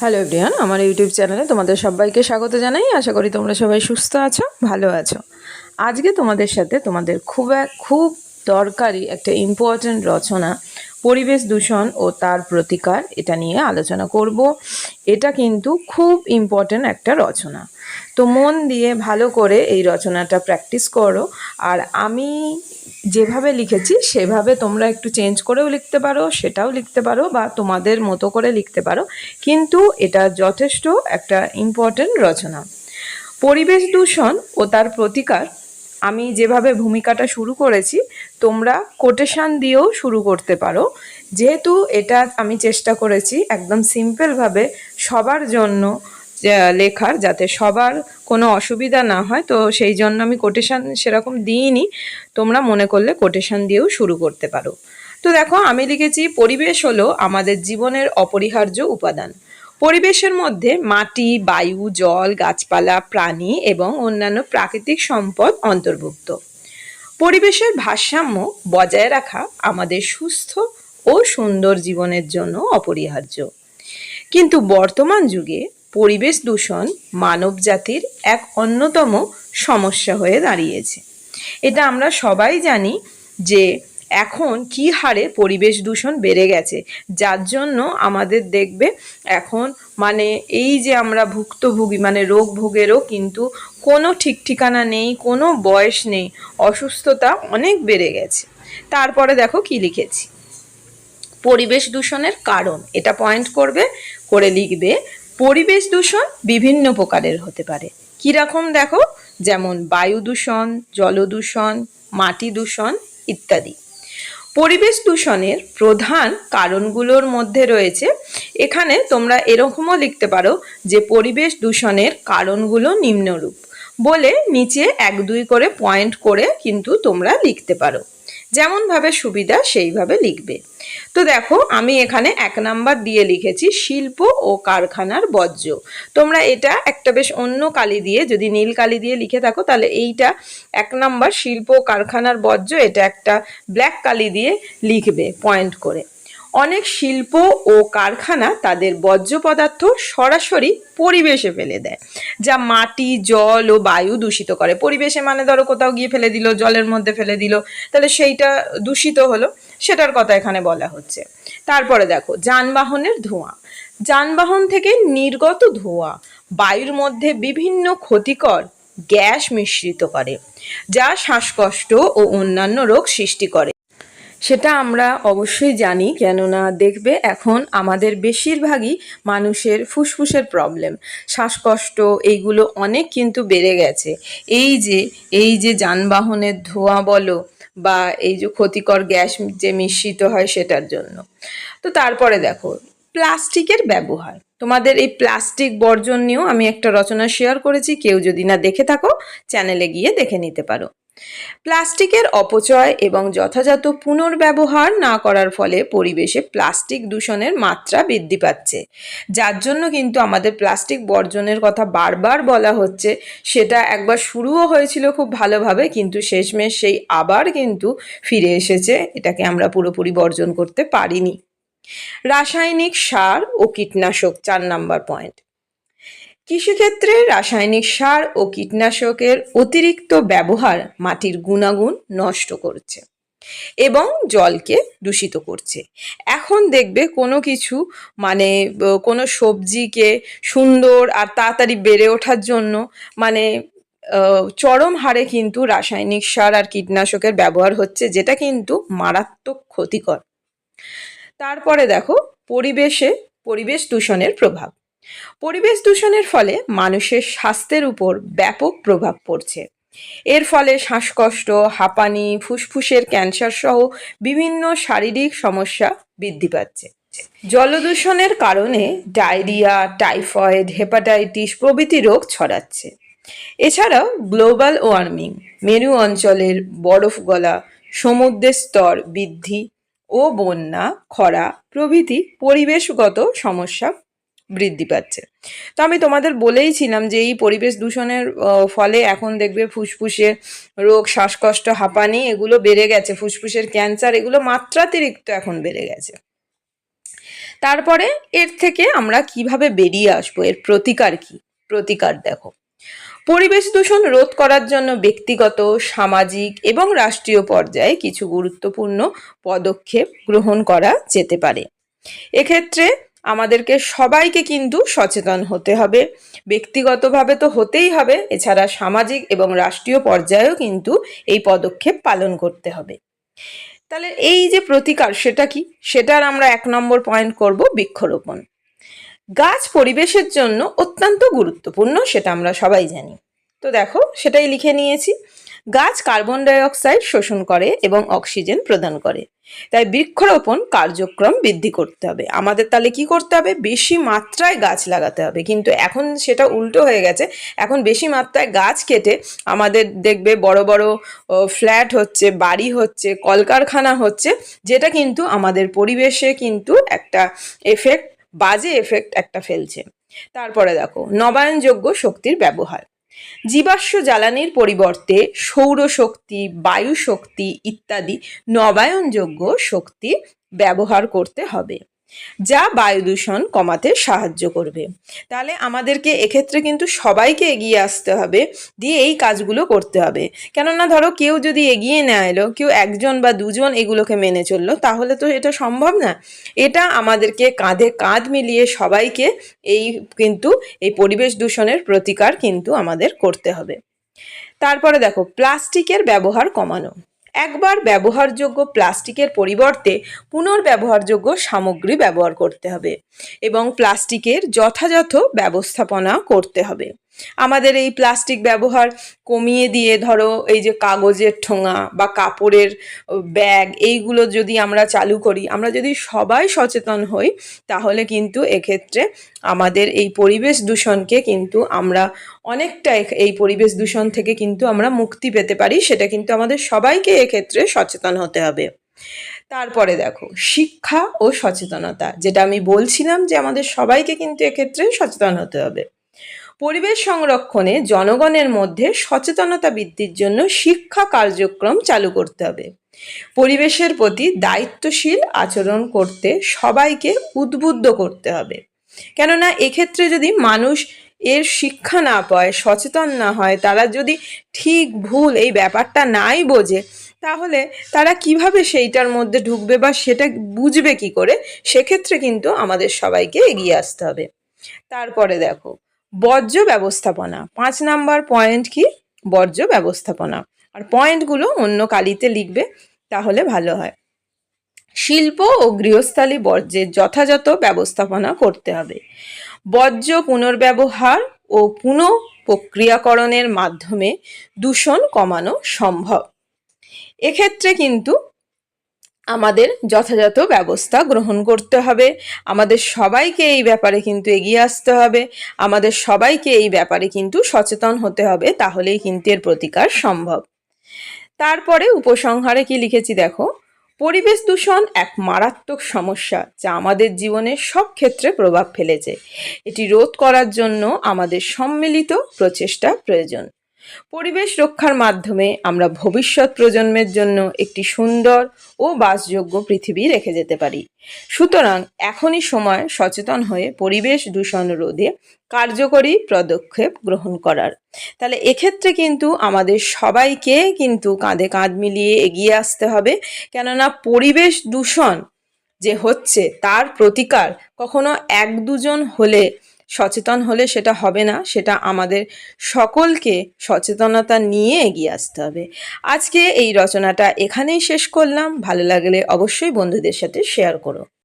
Hello everyone আমার YouTube চ্যানেলে তোমাদের সবাইকে স্বাগত জানাই। আশা করি তোমরা সবাই সুস্থ আছো, ভালো আছো। আজকে তোমাদের সাথে তোমাদের খুব খুব দরকারি একটা ইম্পর্ট্যান্ট রচনা, পরিবেশ দূষণ ও তার প্রতিকার এটা নিয়ে আলোচনা করব। এটা কিন্তু খুব ইম্পর্ট্যান্ট একটা রচনা। তো মন দিয়ে ভালো করে এই রচনাটা প্র্যাকটিস করো। আর আমি যেভাবে লিখেছি, সেভাবে তোমরা একটু চেঞ্জ করেও লিখতে পারো, সেটাও লিখতে পারো বা তোমাদের মতো করে লিখতে পারো। কিন্তু এটা যথেষ্ট একটা ইম্পর্টেন্ট রচনা। পরিবেশ দূষণ ও তার প্রতিকার, আমি যেভাবে ভূমিকাটা শুরু করেছি, তোমরা কোটেশান দিয়েও শুরু করতে পারো। যেহেতু এটা আমি চেষ্টা করেছি একদম সিম্পলভাবে সবার জন্য লেখার যাতে সবার কোনো অসুবিধা না হয়। তো সেই জন্য আমি কোটেশান সেরকম দিইনি। তোমরা মনে করলে কোটেশান দিয়েও শুরু করতে পারো। তো দেখো, আমি লিখেছি, পরিবেশ হলো আমাদের জীবনের অপরিহার্য উপাদান। পরিবেশের মধ্যে মাটি, বায়ু, জল, গাছপালা, প্রাণী এবং অন্যান্য প্রাকৃতিক সম্পদ অন্তর্ভুক্ত। পরিবেশের ভারসাম্য বজায় রাখা আমাদের সুস্থ ও সুন্দর জীবনের জন্য অপরিহার্য। কিন্তু বর্তমান যুগে পরিবেশ দূষণ মানব জাতির এক অন্যতম সমস্যা হয়ে দাঁড়িয়েছে। এটা আমরা সবাই জানি যে এখন কি হারে পরিবেশ দূষণ বেড়ে গেছে, যার জন্য আমাদের দেখবে এখন মানে এই যে আমরা ভুক্তভোগী মানে রোগ ভোগেরও কিন্তু কোনো ঠিক ঠিকানা নেই, কোনো বয়স নেই, অসুস্থতা অনেক বেড়ে গেছে। তারপরে দেখো কি লিখেছি। পরিবেশ দূষণের কারণ, এটা পয়েন্ট করবে, করে লিখবে পরিবেশ দূষণ বিভিন্ন প্রকারের হতে পারে। কীরকম দেখো? যেমন বায়ু দূষণ, জল দূষণ, মাটি দূষণ ইত্যাদি। পরিবেশ দূষণের প্রধান কারণগুলোর মধ্যে রয়েছে। এখানে তোমরা এরকমও লিখতে পারো যে পরিবেশ দূষণের কারণগুলো নিম্নরূপ বলে নিচে এক দুই করে পয়েন্ট করে কিন্তু তোমরা লিখতে পারো। যেমনভাবে সুবিধা সেইভাবে লিখবে। তো দেখো, আমি এখানে এক নাম্বার দিয়ে লিখেছি শিল্প ও কারখানার বর্জ্য। তোমরা এটা একটা বেশ অন্য কালি দিয়ে, যদি নীল কালি দিয়ে লিখে থাকো, তাহলে এইটা এক নাম্বার শিল্প ও কারখানার বর্জ্য, এটা একটা ব্ল্যাক কালি দিয়ে লিখবে, পয়েন্ট করে। অনেক শিল্প ও কারখানা তাদের বর্জ্য পদার্থ সরাসরি পরিবেশে ফেলে দেয়, যা মাটি, জল ও বায়ু দূষিত করে। পরিবেশে মানে ধরো কোথাও গিয়ে ফেলে দিল, জলের মধ্যে ফেলে দিল, তাহলে সেইটা দূষিত হলো, সেটার কথা এখানে বলা হচ্ছে। তারপরে দেখো, যানবাহনের ধোঁয়া। যানবাহন থেকে নির্গত ধোঁয়া বায়ুর মধ্যে বিভিন্ন ক্ষতিকর গ্যাস মিশ্রিত করে, যা শ্বাসকষ্ট ও অন্যান্য রোগ সৃষ্টি করে। সেটা আমরা অবশ্যই জানি, কেননা দেখবে এখন আমাদের বেশিরভাগই মানুষের ফুসফুসের প্রবলেম শ্বাসকষ্ট, এইগুলো অনেক কিন্তু বেড়ে গেছে। এই যে এই যে যানবাহনের ধোঁয়া বলো বা এই যে ক্ষতিকর গ্যাস যে মিশ্রিত হয় সেটার জন্য। তো তারপরে দেখো প্লাস্টিকের ব্যবহার। তোমাদের এই প্লাস্টিক বর্জন নিয়েও আমি একটা রচনা শেয়ার করেছি, কেউ যদি না দেখে থাকো চ্যানেলে গিয়ে দেখে নিতে পারো। প্লাস্টিকের অপচয় এবং যথাযথ পুনর্ব্যবহার না করার ফলে পরিবেশে প্লাস্টিক দূষণের মাত্রা বৃদ্ধি পাচ্ছে। যার জন্য কিন্তু আমাদের প্লাস্টিক বর্জনের কথা বারবার বলা হচ্ছে। সেটা একবার শুরুও হয়েছিল খুব ভালোভাবে, কিন্তু শেষমেশ সেই আবার কিন্তু ফিরে এসেছে। এটাকে আমরা পুরোপুরি বর্জন করতে পারিনি। রাসায়নিক সার ও কীটনাশক চার নাম্বার পয়েন্ট কৃষিক্ষেত্রে রাসায়নিক সার ও কীটনাশকের অতিরিক্ত ব্যবহার মাটির গুণাগুণ নষ্ট করছে এবং জলকে দূষিত করছে। এখন দেখবে কোনো কিছু মানে কোনো সবজিকে সুন্দর আর তাড়াতাড়ি বেড়ে ওঠার জন্য মানে চরম হারে কিন্তু রাসায়নিক সার আর কীটনাশকের ব্যবহার হচ্ছে যেটা কিন্তু মারাত্মক ক্ষতিকর। তারপরে দেখো পরিবেশে, পরিবেশ দূষণের প্রভাব। পরিবেশ দূষণের ফলে মানুষের স্বাস্থ্যের উপর ব্যাপক প্রভাব পড়ছে। এর ফলে শ্বাসকষ্ট, হাঁপানি, ফুসফুসের ক্যান্সার সহ বিভিন্ন শারীরিক সমস্যা বৃদ্ধি পাচ্ছে। জলদূষণের কারণে ডায়রিয়া, টাইফয়েড, হেপাটাইটিস প্রভৃতি রোগ ছড়াচ্ছে। এছাড়াও গ্লোবাল ওয়ার্মিং, মেরু অঞ্চলের বরফ গলা, সমুদ্রের স্তর বৃদ্ধি ও বন্যা, খরা প্রভৃতি পরিবেশগত সমস্যা বৃদ্ধি পাচ্ছে। তো আমি তোমাদের বলেইছিলাম যে এই পরিবেশ দূষণের ফলে এখন দেখবে ফুসফুসে রোগ, শ্বাসকষ্ট, হাঁপানি এগুলো বেড়ে গেছে। ফুসফুসের ক্যান্সার এগুলো মাত্রাতিরিক্ত এখন বেড়ে গেছে। তারপরে এর থেকে আমরা কীভাবে বেরিয়ে আসব? এর প্রতিকার কি? প্রতিকার দেখো। পরিবেশ দূষণ রোধ করার জন্য ব্যক্তিগত, সামাজিক এবং রাষ্ট্রীয় পর্যায়ে কিছু গুরুত্বপূর্ণ পদক্ষেপ গ্রহণ করা যেতে পারে। এক্ষেত্রে আমাদেরকে সবাইকে কিন্তু সচেতন হতে হবে। ব্যক্তিগতভাবে তো হতেই হবে, এছাড়া সামাজিক এবং রাষ্ট্রীয় পর্যায়েও কিন্তু এই পদক্ষেপ পালন করতে হবে। তাহলে এই যে প্রতিকার, সেটা কি? সেটার আমরা এক নম্বর পয়েন্ট করব বৃক্ষরোপণ। গাছ পরিবেশের জন্য অত্যন্ত গুরুত্বপূর্ণ, সেটা আমরা সবাই জানি। তো দেখো, সেটাই লিখে নিয়েছি। গাছ কার্বন ডাই অক্সাইড শোষণ করে এবং অক্সিজেন প্রদান করে। তাই বৃক্ষরোপণ কার্যক্রম বৃদ্ধি করতে হবে। আমাদের তাহলে কি করতে হবে? বেশি মাত্রায় গাছ লাগাতে হবে। কিন্তু এখন সেটা উল্টো হয়ে গেছে। এখন বেশি মাত্রায় গাছ কেটে আমাদের দেখবে বড় বড় ফ্ল্যাট হচ্ছে, বাড়ি হচ্ছে, কলকারখানা হচ্ছে, যেটা কিন্তু আমাদের পরিবেশে কিন্তু একটা এফেক্ট বাজে এফেক্ট একটা ফেলছে। তারপরে দেখো, নবায়নযোগ্য শক্তির ব্যবহার। জীবাশ্ম জ্বালানির পরিবর্তে সৌরশক্তি বায়ু শক্তি ইত্যাদি নবায়নযোগ্য শক্তি ব্যবহার করতে হবে। যা বায়ু দূষণ কমাতে সাহায্য করবে। তাহলে আমাদেরকে এক্ষেত্রে কিন্তু সবাইকে এগিয়ে আসতে হবে, দিয়ে এই কাজগুলো করতে হবে। কেননা ধরো কেউ যদি এগিয়ে না এলো, কেউ একজন বা দুজন এগুলোকে মেনে চলল, তাহলে তো এটা সম্ভব না। এটা আমাদেরকে কাঁধে কাঁধ মিলিয়ে সবাইকে এই কিন্তু এই পরিবেশ দূষণের প্রতিকার কিন্তু আমাদের করতে হবে। তারপরে দেখো, প্লাস্টিকের ব্যবহার কমানো। একবার ব্যবহারযোগ্য প্লাস্টিকের পরিবর্তে পুনর্ব্যবহারযোগ্য সামগ্রী ব্যবহার করতে হবে এবং প্লাস্টিকের যথাযথ ব্যবস্থাপনা করতে হবে। আমাদের এই প্লাস্টিক ব্যবহার কমিয়ে দিয়ে ধরো এই যে কাগজের ঠোঙা বা কাপড়ের ব্যাগ এইগুলো যদি আমরা চালু করি, আমরা যদি সবাই সচেতন হই, তাহলে কিন্তু এক্ষেত্রে আমাদের এই পরিবেশ দূষণকে কিন্তু আমরা অনেকটা এই পরিবেশ দূষণ থেকে কিন্তু আমরা মুক্তি পেতে পারি, সেটা কিন্তু আমাদের সবাইকে এক্ষেত্রে সচেতন হতে হবে। তারপরে দেখো, শিক্ষা ও সচেতনতা, যেটা আমি বলছিলাম যে আমাদের সবাইকে কিন্তু এক্ষেত্রে সচেতন হতে হবে। পরিবেশ সংরক্ষণে জনগণের মধ্যে সচেতনতা বৃদ্ধির জন্য শিক্ষা কার্যক্রম চালু করতে হবে। পরিবেশের প্রতি দায়িত্বশীল আচরণ করতে সবাইকে উদ্বুদ্ধ করতে হবে। কেননা, এক্ষেত্রে যদি মানুষ এর শিক্ষা না পায়, সচেতন না হয়, তারা যদি ঠিক ভুল এই ব্যাপারটা নাই বোঝে, তাহলে তারা কীভাবে সেইটার মধ্যে ঢুকবে বা সেটা বুঝবে কি করে, সেক্ষেত্রে কিন্তু আমাদের সবাইকে এগিয়ে আসতে হবে। তারপরে দেখো বর্জ্য ব্যবস্থাপনা। পাঁচ নাম্বার পয়েন্ট কি? বর্জ্য ব্যবস্থাপনা। আর পয়েন্টগুলো অন্য কালিতে লিখবে, তাহলে ভালো হয়। শিল্প ও গৃহস্থালী বর্জ্যের যথাযথ ব্যবস্থাপনা করতে হবে। বর্জ্য পুনর্ব্যবহার ও পুনঃ প্রক্রিয়াকরণের মাধ্যমে দূষণ কমানো সম্ভব। এক্ষেত্রে কিন্তু আমাদের যথাযথ ব্যবস্থা গ্রহণ করতে হবে। আমাদের সবাইকে এই ব্যাপারে কিন্তু এগিয়ে আসতে হবে। আমাদের সবাইকে এই ব্যাপারে কিন্তু সচেতন হতে হবে, তাহলেই কিন্তু এর প্রতিকার সম্ভব। তারপরে উপসংহারে কি লিখেছি দেখো? পরিবেশ দূষণ এক মারাত্মক সমস্যা যা আমাদের জীবনের সব ক্ষেত্রে প্রভাব ফেলেছে। এটি রোধ করার জন্য আমাদের সম্মিলিত প্রচেষ্টা প্রয়োজন। পরিবেশ রক্ষার মাধ্যমে আমরা ভবিষ্যৎ প্রজন্মের জন্য একটি সুন্দর ও বাসযোগ্য পৃথিবী রেখে যেতে পারি। সুতরাং এখনই সময় সচেতন হয়ে পরিবেশ দূষণ রোধে কার্যকরী পদক্ষেপ গ্রহণ করার। তাহলে এক্ষেত্রে কিন্তু আমাদের সবাইকে কিন্তু কাঁধে কাঁধ মিলিয়ে এগিয়ে আসতে হবে। কেননা পরিবেশ দূষণ যে হচ্ছে, তার প্রতিকার কখনো এক দুজন হলে সচেতন হলে সেটা হবে না, সেটা আমাদের সকলকে সচেতনতা নিয়ে এগিয়ে আসতে হবে। আজকে এই রচনাটা এখানেই শেষ করলাম। ভালো লাগলে অবশ্যই বন্ধুদের সাথে শেয়ার করো।